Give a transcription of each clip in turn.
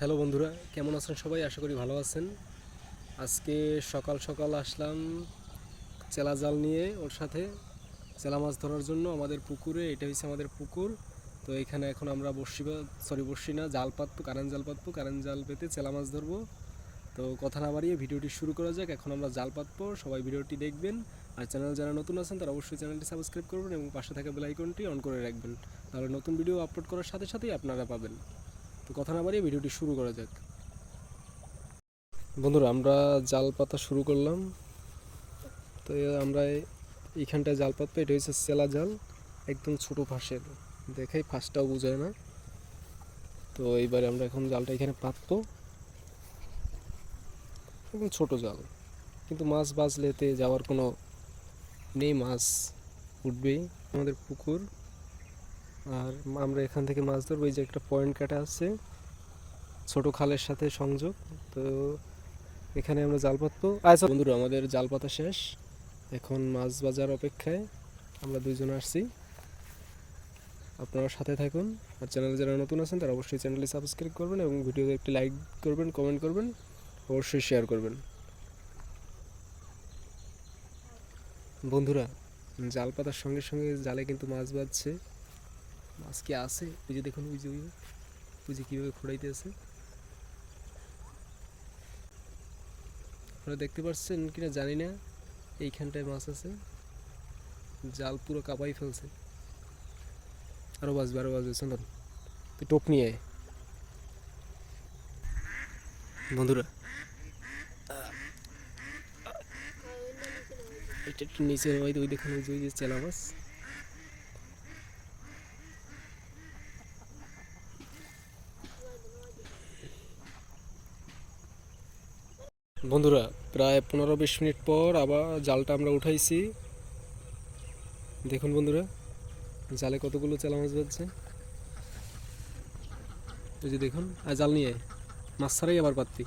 Hello বন্ধুরা, কেমন আছেন সবাই? আশা করি ভালো আছেন। আজকে সকাল সকাল আসলাম চেলা জাল নিয়ে ওর সাথে। চেলা মাছ ধরার জন্য আমাদের পুকুরে, এটা হচ্ছে আমাদের পুকুর। তো এখানে এখন আমরা বসি সরি বসি না, জাল পাতবো, কারেন্ট জাল পাতবো, কারেন্ট জাল পেতে চেলা মাছ ধরবো। তো কথা না বাড়িয়ে ভিডিওটি শুরু করা যাক, এখন আমরা জাল পাতবো, সবাই ভিডিওটি দেখবেন। আর চ্যানেল যারা নতুন আছেন, তারা অবশ্যই চ্যানেলটি সাবস্ক্রাইব করবেন এবং পাশে থাকা বেল আইকনটি অন করে রাখবেন। তাহলে নতুন ভিডিও আপলোড করার সাথে সাথেই আপনারা পাবেন। তো কথা না বাড়িয়ে ভিডিওটি শুরু করা যাক। বন্ধুরা, আমরা জাল পাতা শুরু করলাম। তো আমরা এইখানটায় জাল পাতবো এটা হচ্ছে সেলা জাল, একদম ছোটো ফাঁসের। দেখাই ফাঁসটাও বোঝায় না। তো এইবারে আমরা এখন জালটা এখানে পাতবো। একদম ছোটো জাল। কিন্তু মাছ বাজলেতে যাওয়ার কোনো নেই, মাছ উঠবেই। আমাদের পুকুর। আর আমরা এখান থেকে মাছ ধরবো। এই যে একটা পয়েন্ট কাটা আছে, ছোট খালের সাথে সংযোগ। তো এখানে আমরা জাল পাতবো আচ্ছা বন্ধুরা, আমাদের জাল পাতা শেষ। এখন মাছ বাজার অপেক্ষায় আমরা দুইজন আসছি। আপনারা সাথে থাকুন। আর চ্যানেলে যারা নতুন আছেন, তারা অবশ্যই চ্যানেলটি সাবস্ক্রাইব করবেন এবং ভিডিওতে একটি লাইক করবেন, কমেন্ট করবেন, অবশ্যই শেয়ার করবেন। বন্ধুরা জাল পাতার সঙ্গে সঙ্গে জালে কিন্তু মাছ বাজছে। মাছ কি ওই যে দেখুন ওই যে ওই ওই যে কীভাবে খোঁড়াইতে আছে আপনারা দেখতে পাচ্ছেন কিনা জানি না এইখানটায় মাছ আছে জাল পুরো কাঁপাই ফেলছে আরও বাজবে আরও বাজবে চন্দন তুই টোপ নিয়ে আয়। বন্ধুরা এটা একটু নিচে ওই ওই দেখুন ওই যে চেলা মাছ বন্ধুরা, প্রায় পনেরো বিশ মিনিট পর আবার জালটা আমরা উঠাইছি। দেখুন বন্ধুরা, জালে কতগুলো চেলা মাছ বাজছে এই যে দেখুন, আর জাল নিয়ে মাছ ছাড়াই আবার পাত্তি।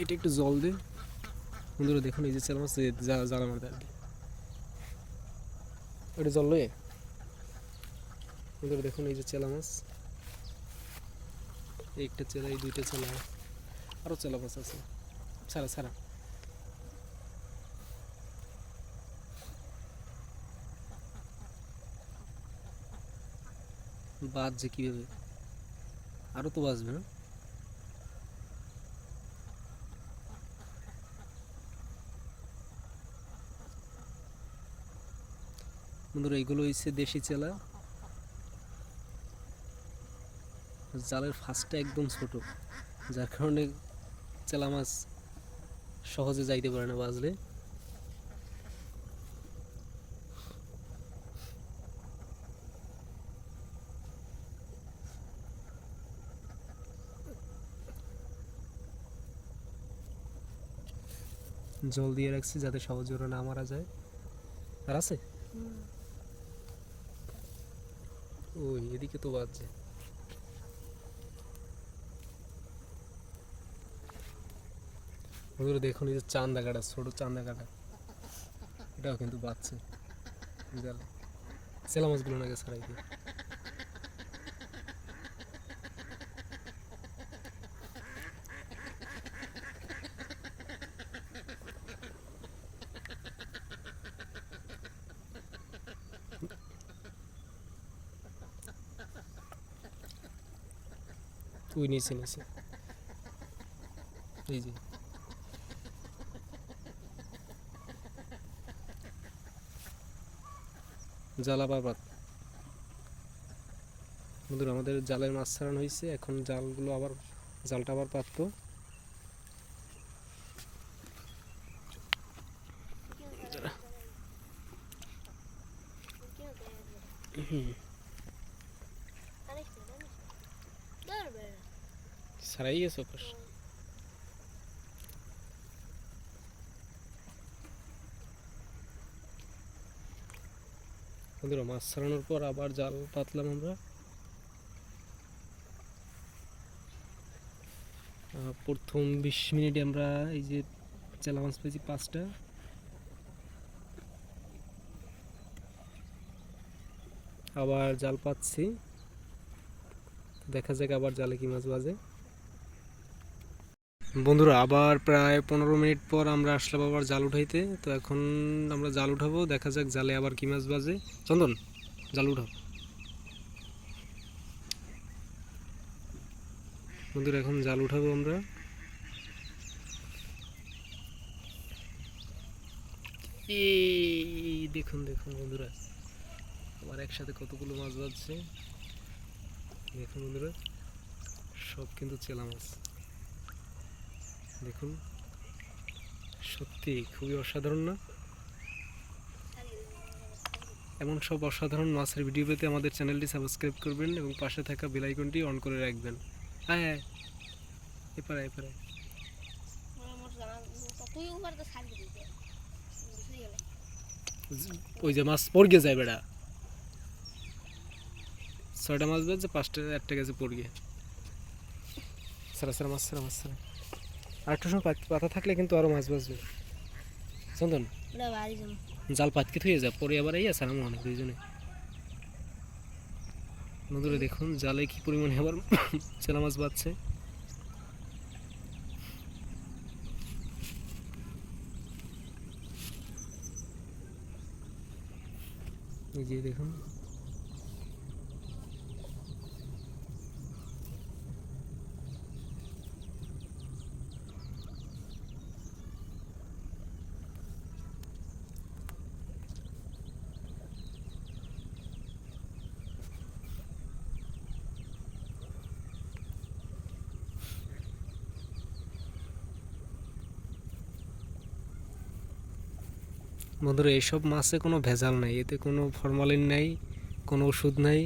এটা একটু জল দে। বন্ধুরা, দেখুন এই যে চেলা মাছ জাল মারতে আর কি। ওটা জল লয়ে বন্ধুরা, দেখুন এই যে চেলা মাছ। একটা চেলা, এই দুইটা চেলা, আরও চেলা মাছ আছে। ছাড়া ছাড়া। বাজছে কীভাবে? আরও তো বাজবে না? বন্ধুরা এইগুলো হচ্ছে দেশি চেলা। জালের ফাঁসটা একদম ছোট যার কারণে চেলা মাছ সহজে যাইতে পারে না বাজলে জল দিয়ে রাখছি যাতে সহজে ওরা না মারা যায়। আর আছে? ওই এদিকে তো বাজছে বন্ধুরা দেখুন এই যে চান্দা কাটা ছোট চান্দা কাটা এটাও কিন্তু বাচ্চা। জালে চেলা মাছগুলো নাকি ছাড়াই দিয়ে। তুই নিচে নিচে। এই যে। জালা বাবাত বন্ধুরা আমাদের জালের মাছ ছাড়ানো হয়েছে এখন জালগুলো আবার জালটা আবার পাতবো। সারাই গেছে বন্ধুরা মাছ ছাড়ানোর পর আবার জাল পাতলাম আমরা। প্রথম বিশ মিনিটে আমরা এই যে চেলা মাছ পেয়েছি পাঁচটা। আবার জাল পাচ্ছি। দেখা যাক আবার জালে কি মাছ বাজে। বন্ধুরা, আবার প্রায় পনেরো মিনিট পর আমরা আসলাম আবার জাল উঠাইতে। তো এখন আমরা জাল উঠাবো, দেখা যাক জালে আবার কি মাছ বাজে। চন্দন, জাল উঠাও। বন্ধুরা, এখন জাল উঠাবো আমরা। দেখুন দেখুন বন্ধুরা, আবার একসাথে কতগুলো মাছ বাজছে। দেখুন বন্ধুরা, সব কিন্তু চেলা মাছ। দেখুন সত্যি খুবই অসাধারণ না? এমন সব অসাধারণ মাছের ভিডিও পেতে আমাদের চ্যানেলটি সাবস্ক্রাইব করবেন এবং পাশে থাকা বেল আইকনটি অন করে রাখবেন। হ্যাঁ এপারে এপারে। ওই যে মাছ পড়গে যায় বেড়া। ছয়টা মাছ বাজছে পাঁচটা, একটা গেছে পড়গে। সারা সারা মাছ সারা মাছ, সারা। আর একটু সময় পাতা থাকলে কিন্তু আরও মাছ বাজবে চন্দন? জাল পাতকে থুয়ে যা পরে আবার এই আছে অনেক দুইজনে? বন্ধুরা দেখুন জালে কি পরিমাণে আবার চেলা মাছ বাজছে এই যে দেখুন বন্ধুরা এইসব মাছে কোনো ভেজাল নাই, এতে কোনো ফরমালিন নাই, কোনো ওষুধ নাই,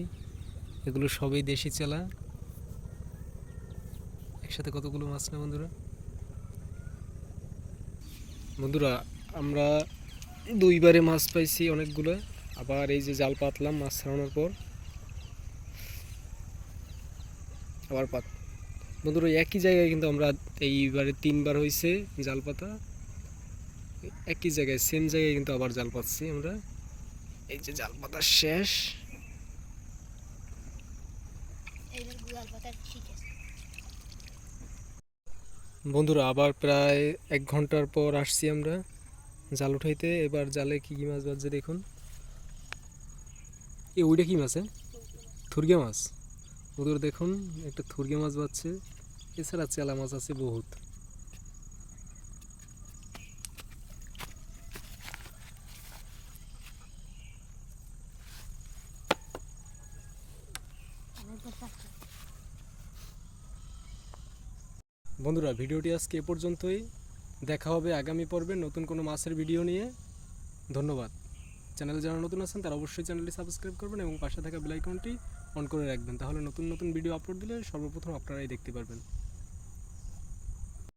এগুলো সবই দেশি চেলা। একসাথে কতগুলো মাছ না বন্ধুরা? বন্ধুরা, আমরা দুইবারে মাছ পাইছি অনেকগুলো, আবার এই যে জাল পাতলাম মাছ ছাড়ানোর পর। আবার পাত বন্ধুরা একই জায়গায় কিন্তু আমরা এইবারে তিনবার হয়েছে জাল পাতা। একই জায়গায় সেম জায়গায় কিন্তু আবার জাল পাচ্ছি আমরা। এই যে জাল পাতা শেষ। বন্ধুরা আবার প্রায় এক ঘণ্টার পর আসছি আমরা জাল উঠাইতে। এবার জালে কি কি মাছ বাজছে দেখুন। এ ওইটা কি মাছ? থুরগে মাছ। বন্ধুরা দেখুন একটা থুরগে মাছ বাজছে। এছাড়া চেলা মাছ আছে বহুত। বন্ধুরা, ভিডিওটি আজকে এ পর্যন্তই। দেখা হবে আগামী পর্বে নতুন কোনো মাছের ভিডিও নিয়ে। ধন্যবাদ। চ্যানেলে যারা নতুন আছেন, তারা অবশ্যই চ্যানেলটি সাবস্ক্রাইব করবেন এবং পাশে থাকা বেলাইকনটি অন করে রাখবেন। তাহলে নতুন নতুন ভিডিও আপলোড দিলে সর্বপ্রথম আপনারাই দেখতে পারবেন।